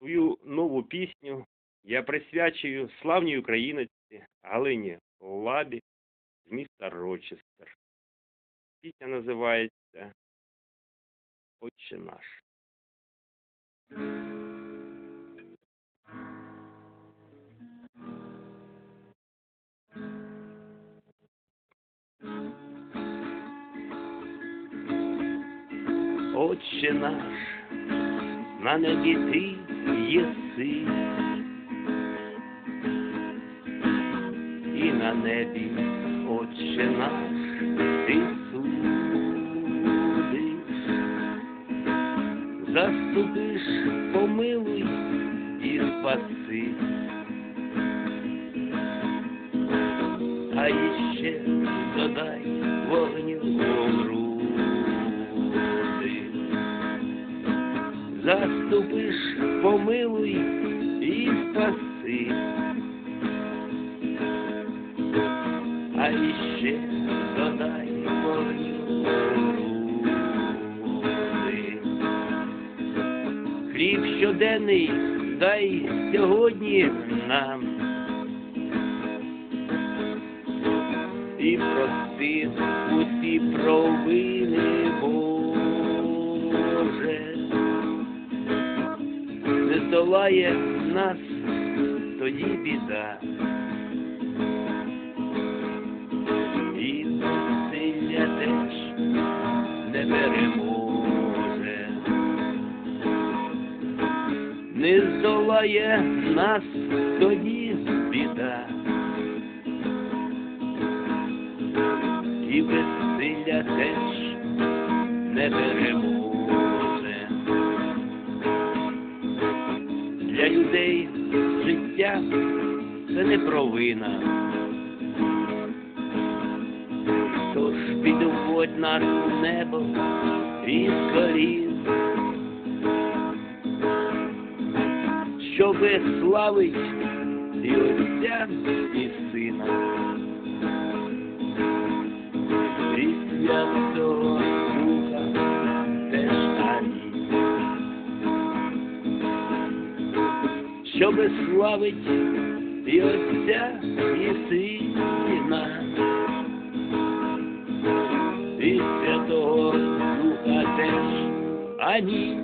Свою нову пісню я присвячую славній україночці Галині Лабі з міста Рочестер. Пісня називається Отче наш. Отче наш, на небі ти єси, і на небі, Отче наш, ти судиш, заступиш, помилуй і спаси. А іще додай вогню в Заступиш, помилуй і спаси. А іще додай вогню в груди. Хліб щоденний дай сьогодні нам. І прости усі провини, Боже, здолає нас тоді біда. І силля теж не переможе, не здолає нас тоді біда. і безсилля теж не переможе. Для людей життя це не провина. Тож підводь нас у небо і колін, щоби славить і Отця, і Сина. і Святого Щоби славить і Отця, і Сина, і Святого Духа теж. Амінь.